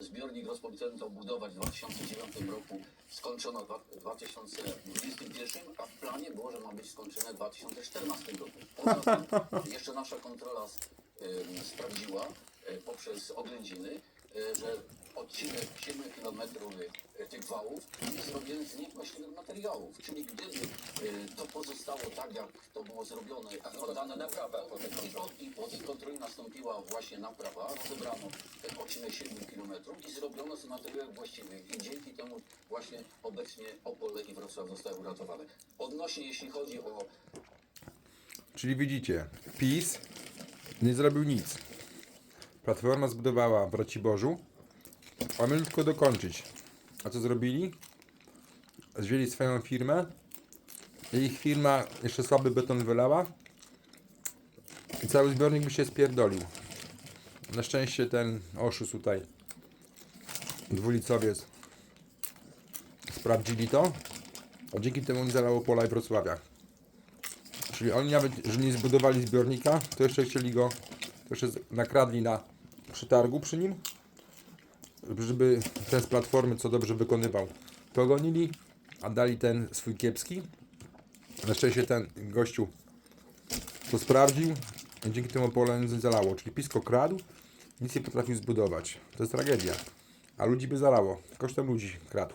Zbiornik rozpoczęto budować w 2009 roku, skończono w 2021, a w planie było, że ma być skończone w 2014 roku. Tym jeszcze nasza kontrola em, sprawdziła e, poprzez oględziny, e, że odcinek 7 km tych wałów jest zrobiony z niewłaściwych materiałów. Czyli gdyby e, to pozostało tak, jak to było zrobione, oddane naprawa, i i po tej kontroli nastąpiła właśnie naprawa, rozebrano ten odcinek 7 km i zrobiono z materiałów właściwych i dzięki temu właśnie obecnie Opole i Wrocław zostały uratowane. Odnośnie jeśli chodzi o Czyli widzicie, PiS nie zrobił nic. Platforma zbudowała w Raciborzu, a my tylko dokończyć. A co zrobili? Zwzięli swoją firmę ich firma jeszcze słaby beton wylała i cały zbiornik by się spierdolił. Na szczęście ten oszust tutaj, dwulicowiec, sprawdzili to, a dzięki temu nie zalało pola i Wrocławia. Czyli oni nawet, że nie zbudowali zbiornika, to jeszcze chcieli go, to jeszcze nakradli na przetargu przy nim, żeby ten z platformy, co dobrze wykonywał, pogonili, a dali ten swój kiepski. Na szczęście ten gościu to sprawdził i dzięki temu pole nie zalało. Czyli pisko kradł, nic nie potrafił zbudować. To jest tragedia. A ludzi by zalało. Kosztem ludzi kradł.